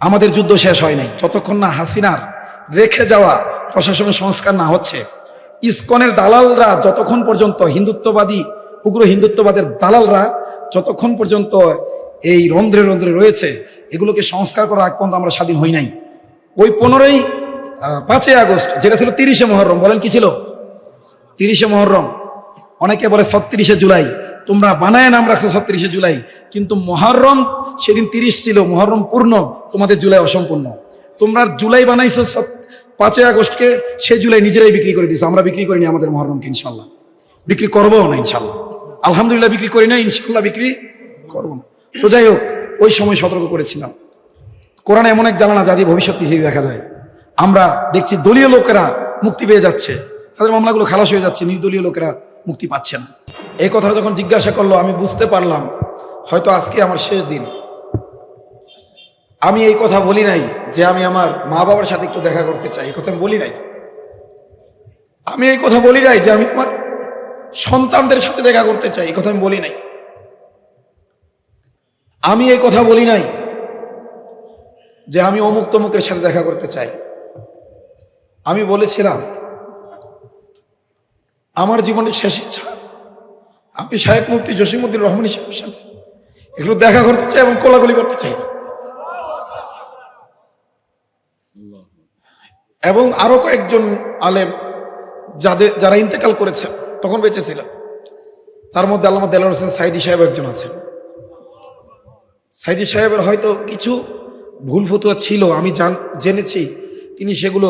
আমাদের যুদ্ধ শেষ হয় নাই। যতক্ষণ না হাসিনার রেখে যাওয়া প্রশাসনের সংস্কার না হচ্ছে, ইস্কনের দালালরা যতক্ষণ পর্যন্ত হিন্দুত্ববাদী, উগ্র হিন্দুত্ববাদের দালালরা যতক্ষণ পর্যন্ত এই রন্ধ্রে রন্ধ্রে রয়েছে, এগুলোকে সংস্কার করা আগ পর্যন্ত আমরা স্বাধীন হই নাই। ওই পনেরোই পাঁচই আগস্ট, যেটা ছিল তিরিশে মহরম, বলেন কি ছিল? তিরিশে মহরম। অনেকে বলে ছত্রিশে জুলাই। তোমরা বানায় নাম রাখছো ছত্রিশে জুলাই, কিন্তু মহরম সেদিন তিরিশ ছিল, মহরম পূর্ণ, তোমাদের জুলাই অসম্পূর্ণ। তোমরা জুলাই বানাইছো পাঁচই আগস্টকে, সে জুলাই নিজেরাই বিক্রি করে দিছো আমরা বিক্রি করিনি আমাদের মহরমকে ইনশাল্লাহ বিক্রি করব না ইনশাল্লাহ আলহামদুলিল্লাহ বিক্রি করি না ইনশাল্লাহ বিক্রি করব না। তো যাই হোক, ওই সময় সতর্ক করেছিলাম। কোরআন এমন এক জ্বালানা যা দিয়ে ভবিষ্যৎ পৃথিবী দেখা যায়। আমরা দেখছি দলীয় লোকেরা মুক্তি পেয়ে যাচ্ছে, তাদের মামলাগুলো খালাস হয়ে যাচ্ছে, নির্দলীয় লোকেরা মুক্তি পাচ্ছে না। এই কথাটা যখন জিজ্ঞাসা করল, আমি বুঝতে পারলাম, হয়তো আজকে আমার শেষ দিন। আমি এই কথা বলি নাই যে আমি আমার মা বাবার সাথে একটু দেখা করতে চাই, এই কথা আমি বলি নাই। আমি এই কথা বলি নাই যে আমি আমার সন্তানদের সাথে দেখা করতে চাই, এই কথা আমি বলি নাই। আমি এই কথা বলি নাই যে আমি অমুক তমুকের সাথে দেখা করতে চাই। আমি বলেছিলাম, আমার জীবনের শেষ ইচ্ছা আমি শাহেক মুফতি জসিমুদ্দিন রহমান সাহেবের সাথে। এগুলো দেখা করতে চাই এবং কোলাগুলি করতে চাই। এবং আরও কয়েকজন আলেম যাদের যারা ইন্তেকাল করেছেন তখন বেঁচে ছিলেন তার মধ্যে আল্লামা দেলার হোসেন সাইদি সাহেব একজন আছেন। সাইদি সাহেবের হয়তো কিছু ভুল ফতুয়া ছিল, আমি জান জেনেছি। তিনি সেগুলো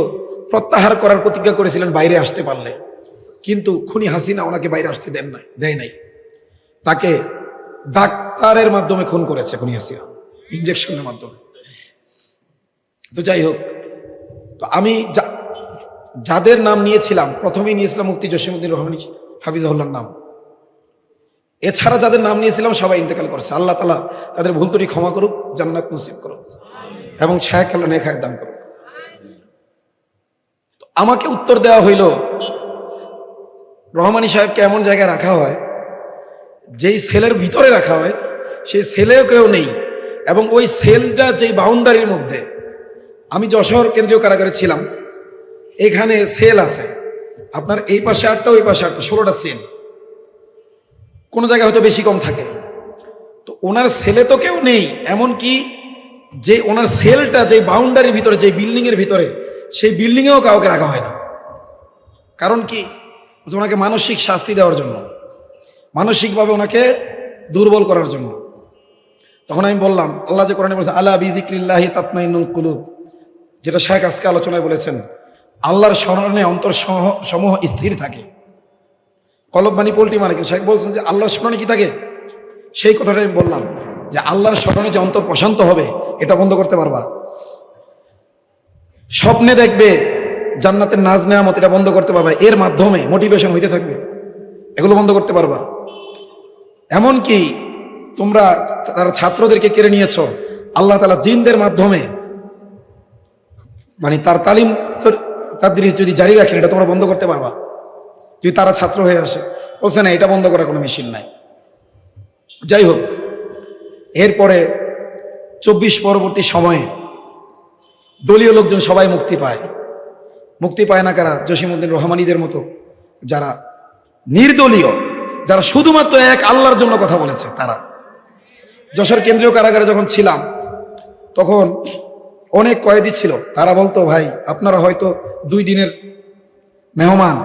প্রত্যাহার করার প্রতিজ্ঞা করেছিলেন, বাইরে আসতে পারলে। কিন্তু খুনি হাসিনা ওনাকে বাইরে আসতে দেন নাই, দেয় নাই। তাকে ডাক্তারের মাধ্যমে খুন করেছে খুনি হাসিনা ইঞ্জেকশনের মাধ্যমে। তো যাই হোক, তো আমি যাদের নাম নিয়েছিলাম, প্রথমেই নিয়েছিলাম মুফতি জসিমুদ্দিন রহমান হাফিজাহুল্লার নাম। এছাড়া যাদের নাম নিয়েছিলাম, সবাই ইন্তেকাল করেছে। আল্লাহ তালা তাদের ভুল ত্রুটি ক্ষমা করুক, জান্নাত নসিব করুক, এবং ছায়া খেলা নেখায় দান করুক। আমাকে উত্তর দেওয়া হইল রহমানী সাহেবকে এমন জায়গায় রাখা হয়, যেই সেলের ভিতরে রাখা হয়, সেই সেলেও কেউ নেই। এবং ওই সেলটা যেই বাউন্ডারির মধ্যে, আমি যশোর কেন্দ্রীয় কারাগারে ছিলাম, এখানে সেল আছে। আপনার এই পাশে আটটা, ওই পাশে আটটা, ষোলোটা সেল। কোনো জায়গায় হয়তো বেশি কম থাকে। তো ওনার সেলে তো কেউ নেই এমন কি যে ওনার সেলটা, যে বাউন্ডারির ভিতরে, যে বিল্ডিং এর ভিতরে, সেই বিল্ডিংয়েও কাউকে রাখা হয় না। কারণ কি? যে ওনাকে মানসিক শাস্তি দেওয়ার জন্য, মানসিকভাবে ওনাকে দুর্বল করার জন্য। তখন আমি বললাম, আল্লাহ যে কোরআনে বলেছেন আল্লাহ বিদিক্রিল্লাহি তাতমাইনুল কুলুব যেটা শেখ আজকে আলোচনায় বলেছেন, আল্লাহর স্মরণে অন্তর সমূহ- স্থির থাকে। কলব বাণী পোল্টি মানে শেখ বলছেন যে আল্লাহর স্মরণে কি থাকে? সেই কথাটা আমি বললাম, যে আল্লাহর স্মরণে যে অন্তর প্রশান্ত হবে, এটা বন্ধ করতে পারবা। স্বপ্নে দেখবে জান্নাতের নাজ নেয়ামত এটা বন্ধ করতে পারবা। এর মাধ্যমে মোটিভেশন হইতে থাকবে। এগুলো বন্ধ করতে পারবা। এমন কি তোমরা তারা ছাত্রদেরকে কেড়ে নিয়েছো, আল্লাহ তালা জিনদের মাধ্যমে। মানে তার তালিম তোর- জিনিস যদি জারি রাখেন, এটা তোমরা বন্ধ করতে পারবা। যদি তারা ছাত্র হয়ে আসে, বলছে না, এটা বন্ধ করার কোনো মেশিন নাই। যাই হোক, এরপরে চব্বিশ পরবর্তী সময়ে দলীয় লোকজন সবাই মুক্তি পায়। মুক্তি পায় না কারা? জসিমুদ্দিন রহমানিদের মতো, যারা নির্দলীয়, যারা শুধুমাত্র এক আল্লাহর জন্য কথা বলেছে, তারা। যশোর কেন্দ্রীয় কারাগারে যখন ছিলাম, তখন অনেক কয়েদি ছিল, তারা বলতো, ভাই, আপনারা হয়তো দুই দিনের মেহমান,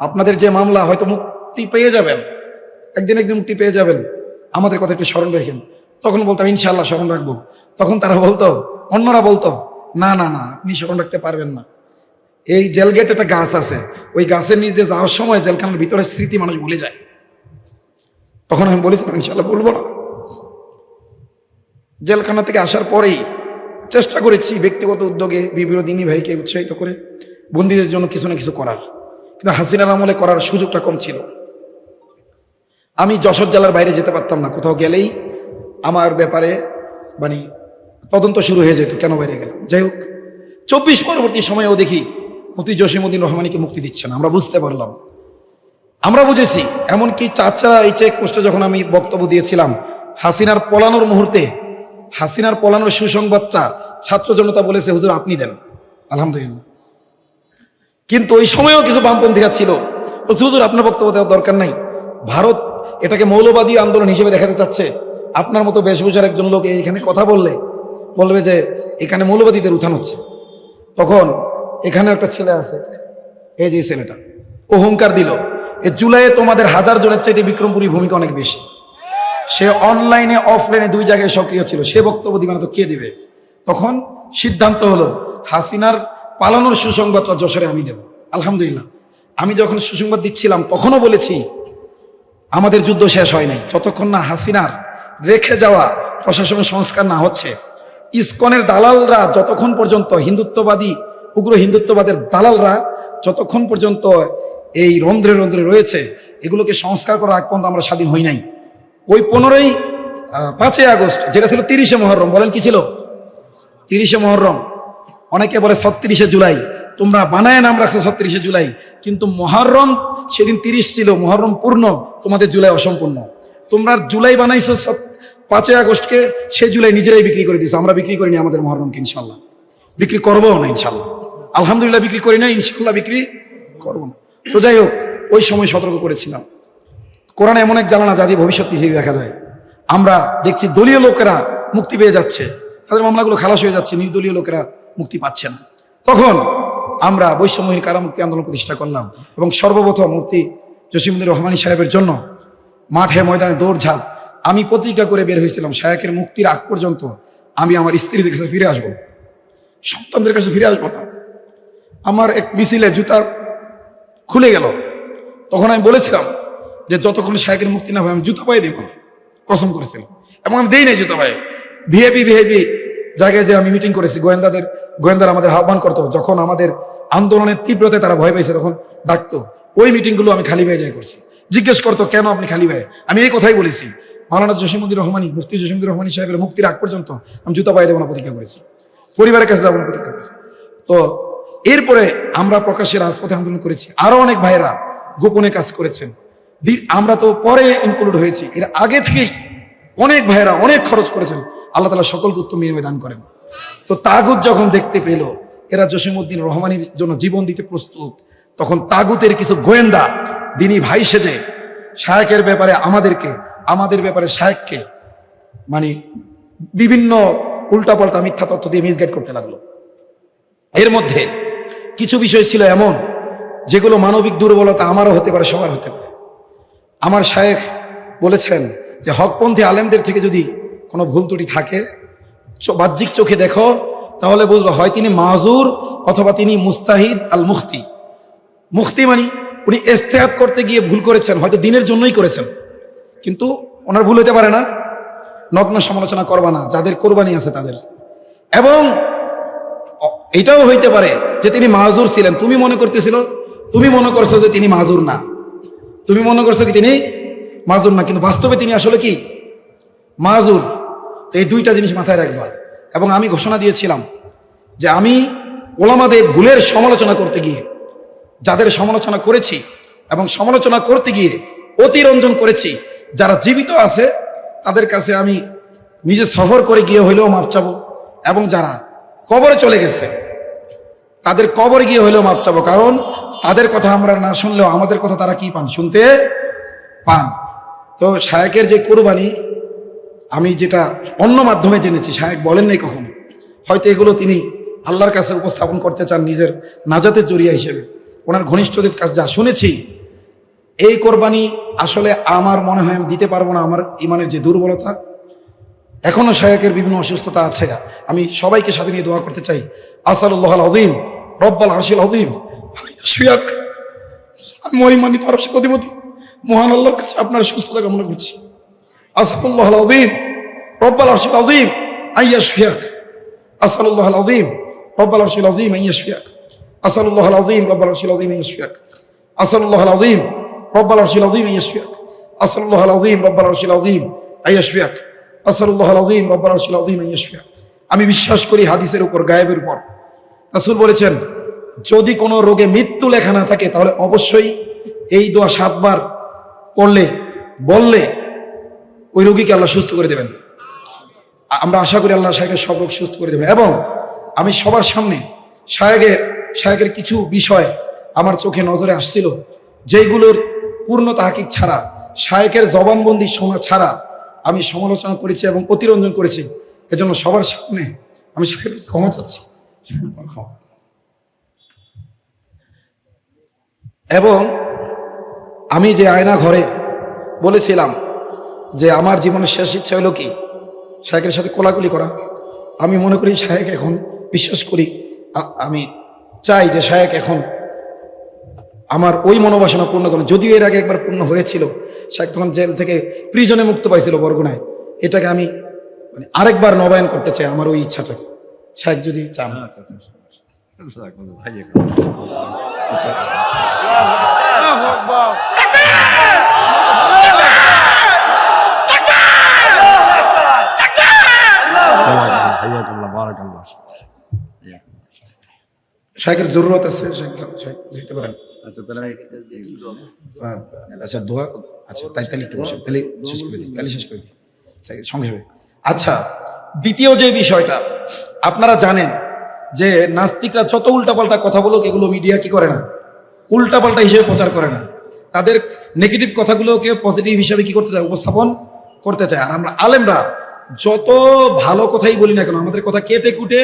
আপনাদের যে মামলা, হয়তো মুক্তি পেয়ে যাবেন। একদিন একদিন মুক্তি পেয়ে যাবেন। আমাদের কথা একটু স্মরণ রেখেন। তখন বলতাম ইনশাল্লাহ স্মরণ রাখব। তখন তারা বলতো, অন্যরা বলতো, না না না, আপনি স্মরণ রাখতে পারবেন না। এই জেল গেট একটা গাছ আছে। ওই গাছের নিচ দিয়ে যাওয়ার সময় জেলখানার ভিতরে স্মৃতি মানুষ ভুলে যায়। তখন আমি বলেছিলাম, ইনশাল্লাহ বলব না। জেলখানা থেকে আসার পরেই চেষ্টা করেছি ব্যক্তিগত উদ্যোগে বিভিন্ন দিনী ভাইকে উৎসাহিত করে বন্দীদের জন্য কিছু না কিছু করার। কিন্তু হাসিনার আমলে করার সুযোগটা কম ছিল। আমি যশোর জেলার বাইরে যেতে পারতাম না, কোথাও গেলেই আমার ব্যাপারে মানে তদন্ত শুরু হয়ে যেত, কেন বাইরে গেলাম? যাই হোক, চব্বিশ পরবর্তী সময়েও দেখি মুফতি জসিমুদ্দিন রহমানিকে মুক্তি দিচ্ছে না, আমরা বুঝতে পারলাম। আমরা বুঝেছি, এমনকি চাচা এই চেক পোস্টে যখন আমি বক্তব্য দিয়েছিলাম, হাসিনার পলানোর মুহূর্তে, হাসিনার পলানোর সুসংবাদটা ছাত্র জনতা বলেছে, হুজুর, আপনি দেন। আলহামদুলিল্লাহ। কিন্তু ওই সময়েও কিছু বামপন্থীরা ছিল, বলছে, হুজুর, আপনার বক্তব্য দেওয়ার দরকার নাই। ভারত এটাকে মৌলবাদী আন্দোলন হিসেবে দেখাতে চাচ্ছে। আপনার মতো বেশভূষার একজন লোক এখানে কথা বললে, বলবে যে, এখানে মৌলবাদীদের উত্থান হচ্ছে। তখন এখানে একটা ছেলে আছে। এই যে ছেলেটা, অহংকার দিল। এ জুলাইয়ে তোমাদের হাজার জনের চাইতে বিক্রমপুরী ভূমিকা অনেক বেশি। সে অনলাইনে, অফলাইনে দুই জায়গায় সক্রিয় ছিল। সে বক্তব্য দিবে না তো কে দিবে? তখন সিদ্ধান্ত হলো, হাসিনার পালানোর সুসংবাদটা যশোরে আমি দেব। আলহামদুলিল্লাহ। আমি যখন সুসংবাদ দিচ্ছিলাম, তখনও বলেছি, আমাদের যুদ্ধ শেষ হয় নাই। যতক্ষণ না হাসিনার রেখে যাওয়া প্রশাসনের সংস্কার না হচ্ছে, ইসকনের দালালরা যতক্ষণ পর্যন্ত হিন্দুত্ববাদী উগ্র হিন্দুত্ববাদের দালালরা যতক্ষণ পর্যন্ত এই রন্ধ্রে রন্ধ্রে রয়েছে, এগুলোকে সংস্কার করার আগ পর্যন্ত আমরা স্বাধীন হই নাই। ওই পনেরোই পাঁচই আগস্ট, যেটা ছিল তিরিশে মহরম, বলেন কি ছিল? তিরিশে মহরম। অনেকে বলে ছত্রিশে জুলাই। তোমরা বানায় নাম রাখছো ছত্রিশে জুলাই। কিন্তু মহরম সেদিন তিরিশ ছিল, মহরম পূর্ণ, তোমাদের জুলাই অসম্পূর্ণ। তোমরা জুলাই বানাইছো পাঁচই আগস্টকে সে জুলাই নিজেরাই বিক্রি করে দিছো। আমরা বিক্রি করিনি আমাদের মহরমকে, ইনশাল্লাহ। বিক্রি করব না, ইনশাল্লাহ। আলহামদুলিল্লাহ বিক্রি করি না ইনশাল্লাহ বিক্রি করব না। তো যাই হোক, ওই সময় সতর্ক করেছিলাম। কোরআনে এমন এক জানানা যা দিয়ে ভবিষ্যৎ পৃথিবী দেখা যায়। আমরা দেখছি দলীয় লোকেরা মুক্তি পেয়ে যাচ্ছে। তাদের মামলাগুলো খালাস হয়ে যাচ্ছে, নির্দলীয় লোকেরা মুক্তি পাচ্ছে না। তখন আমরা বৈষম্যহীন কারামুক্তি আন্দোলন প্রতিষ্ঠা করলাম এবং সর্বপ্রথম মুক্তি জসিমুদ্দিন রহমানী সাহেবের জন্য মাঠে ময়দানে দৌড়ঝাঁপ আমি প্রতিজ্ঞা করে বের হয়েছিলাম, শায়কের মুক্তির আগ পর্যন্ত আমি আমার স্ত্রীদের কাছে ফিরে আসব। সন্তানদের কাছে ফিরে আসব না। আমার এক মিছিলে জুতার খুলে গেল। তখন আমি বলেছিলাম যে, যতক্ষণ শায়কের মুক্তি না হয়, আমি জুতা পায়ে দেব না। কসম করেছিলাম। এবং আমি দেই নাই জুতা পায়ে। ভিএপি ভিএপি জায়গায় যে আমি মিটিং করেছি, গোয়েন্দাদের, গোয়েন্দারা আমাদের আহ্বান করতো, যখন আমাদের আন্দোলনের তীব্রতায় তারা ভয় পেয়েছে তখন ডাকতো। ওই মিটিংগুলো আমি খালি ভাই যাই করছি। জিজ্ঞেস করতো, কেন আপনি খালি ভাই আমি এই কথাই বলেছি। মাওলানা জসিমুদ্দিন রহমানি, মুফতি জসিমুদ্দিন রহমানি সাহেবের মুক্তির আগ পর্যন্ত আমি জুতা পায়ে দেবো না, প্রতিজ্ঞা করেছি। পরিবারের কাছে যাব না, প্রতিজ্ঞা করেছি। তো এরপরে আমরা প্রকাশ্যে রাজপথে আন্দোলন করেছি। আরও অনেক ভাইরা গোপনে কাজ করেছেন। আমরা তো পরে ইনক্লুড হয়েছি। এর আগে থেকেই অনেক ভাইরা অনেক খরচ করেছেন। আল্লাহ তালা সকলকে উত্তম বিনিময় দান করেন। তো তাগুত যখন দেখতে পেল, এরা জসিমউদ্দিন রহমানের জন্য জীবন দিতে প্রস্তুত, তখন তাগুতের কিছু গোয়েন্দা দিনী ভাই সেজে শায়েকের ব্যাপারে আমাদেরকে, আমাদের ব্যাপারে শায়েককে মানে বিভিন্ন উল্টাপাল্টা মিথ্যা তথ্য দিয়ে মিসগাইড করতে লাগল। এর মধ্যে কিছু বিষয় ছিল এমন, যেগুলো মানবিক দুর্বলতা আমারও হতে পারে, সবার হতে পারে। আমার শায়েখ বলেছেন যে, হকপন্থী আলেমদের থেকে যদি কোনো ভুল ত্রুটি থাকে বাহ্যিক চোখে দেখো, তাহলে বুঝব হয় তিনি মাজুর অথবা তিনি মুস্তাহিদ আল মুফতি মুফতি মানি উনি এস্তেহাত করতে গিয়ে ভুল করেছেন, হয়তো দিনের জন্যই করেছেন। কিন্তু ওনার ভুল হতে পারে না। নগ্ন সমালোচনা করবা না, যাদের কোরবানি আছে তাদের। এবং এটাও হইতে পারে যে তিনি মাজুর ছিলেন। তুমি মনে করতেছিল, তুমি মনে করছ যে তিনি মাজুর না। তুমি মনে করছ কি তিনি মাজুর না, কিন্তু বাস্তবে তিনি আসলে কি? মাজুর এই দুইটা জিনিস মাথায় রাখবা। এবং আমি ঘোষণা দিয়েছিলাম যে আমি ওলামাদের ভুলের সমালোচনা করতে গিয়ে, যাদের সমালোচনা করেছি এবং সমালোচনা করতে গিয়ে অতিরঞ্জন করেছি, যারা জীবিত আছে, তাদের কাছে আমি নিজে সফর করে গিয়ে হইলেও মাপ চাবো এবং যারা কবরে চলে গেছে তাদের কবর গিয়ে হইলেও মাপ চাবো, কারণ তাদের কথা আমরা না শুনলেও আমাদের কথা তারা কি পান? শুনতে পান। তো শায়কের যে কোরবানি, আমি যেটা অন্য মাধ্যমে জেনেছি, শায়েক বলেন নাই কখনো। হয়তো এগুলো তিনি আল্লাহর কাছে উপস্থাপন করতে চান নিজের নাজাতের জরিয়া হিসেবে। ওনার ঘনিষ্ঠদের কাছে যা শুনেছি, এই কোরবানি আসলে আমার মনে হয় আমি দিতে পারব না, আমার ইমানের যে দুর্বলতা। এখনও শায়কের বিভিন্ন অসুস্থতা আছে। আমি সবাইকে সাথে নিয়ে দোয়া করতে চাই। আসাল্লাহ আদিম রব্বাল আরশিল আদিম সুয়াক আমি মহিমানিত আরশের অধিপতি মহান আল্লাহর কাছে আপনার সুস্থতা কামনা করছি আসাদুল্লাহ আদিম রব্বাল আরশিল আদিম আইয়াশফিয়াক আসাদুল্লাহ আদিম রব্বাল আরশিল আদিম আইয়াশফিয়াক আসাদুল্লাহ আদিম রব্বাল আরশিল আদিম আইয়াশফিয়াক আসাদুল্লাহ আদিম রব্বাল আরশিল আদিম আইয়াশফিয়াক আসাদুল্লাহ আদিম রব্বাল আরশিল আদিম আইয়াশফিয়াক আসাদুল্লাহ আদিম রব্বাল আরশিল আদিম আইয়াশফিয়াক আমি বিশ্বাস করি হাদিসের উপর, গায়েবের উপর। রাসূল বলেছেন, যদি কোনো রোগে মৃত্যু লেখা না থাকে, তাহলে অবশ্যই এই দোয়া সাতবার পড়লে বললে ওই রোগীকে আল্লাহ সুস্থ করে দেবেন। আমরা আশা করি আল্লাহ শাহেকের সব রোগ সুস্থ করে দেবেন। এবং আমি সবার সামনে শাহেকের শাহেকের কিছু বিষয় আমার চোখে নজরে আসছিল যেগুলোর পূর্ণ তাহাকিক ছাড়া শায়েকের জবানবন্দি শোনা ছাড়া আমি সমালোচনা করেছি এবং অতিরঞ্জন করেছি। এজন্য সবার সামনে আমি কাছে ক্ষমা চাচ্ছি। এবং আমি যে আয়না ঘরে বলেছিলাম যে আমার জীবনের শেষ ইচ্ছা হলো কি? শাহেকের সাথে কোলাকুলি করা। আমি মনে করি শাহেক এখন বিশ্বাস করি আমি চাই যে শাহেক এখন আমার ওই মনোবাসনা পূর্ণ করেন। যদিও এর আগে একবার পূর্ণ হয়েছিল শাহেক তখন জেল থেকে প্রিজনে মুক্ত পাইছিল বরগুনায়। এটাকে আমি মানে আরেকবার নবায়ন করতে চাই আমার ওই ইচ্ছাটাকে শাহেক যদি চান। আচ্ছা আচ্ছা হাইয়াকাল্লাহ বারাকাল্লাহ শাহেকের জরুরত আছে যেতে পারেন আচ্ছা তাহলে আচ্ছা দোয়া আচ্ছা তাই তাহলে একটু তাহলে শেষ করে দিই তাহলে শেষ করে দিই। আচ্ছা, সংক্ষেপে আচ্ছা দ্বিতীয় যে বিষয়টা, আপনারা জানেন যে নাস্তিকরা যত উল্টাপাল্টা কথা বলুক, এগুলো মিডিয়া কি করে না? উল্টাপাল্টা হিসেবে প্রচার করে না। তাদের নেগেটিভ কথাগুলোকে পজিটিভ হিসেবে কি করতে চায়? উপস্থাপন করতে চায়। আর আমরা আলেমরা, যত ভালো কথাই বলি না কেন, আমাদের কথা কেটে কুটে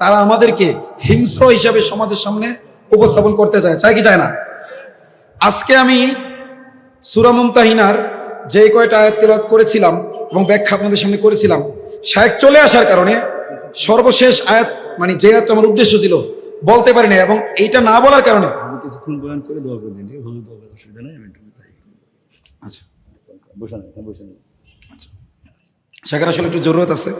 তারা আমাদেরকে হিংস্র হিসাবে সমাজের সামনে উপস্থাপন করতে চায়। চায় কি চায় না? আজকে আমি সুরা মুমতাহিনার যে কয়টা আয়াত তেলাওয়াত করেছিলাম এবং ব্যাখ্যা আপনাদের সামনে করেছিলাম। শায়েক চলে আসার কারণে সর্বশেষ আয়াত মানে যে আয়াত আমার উদ্দেশ্য ছিল বলতে পারি না এবং এইটা না বলার কারণে আমি কিছুক্ষণ বয়ান করে দোয়া করে দিন ঠিক আছে? হুজুর দোয়া করে অসুবিধা নেই আমি আচ্ছা। বসে আচ্ছা। সেখানে আসলে একটু জরুরত আছে।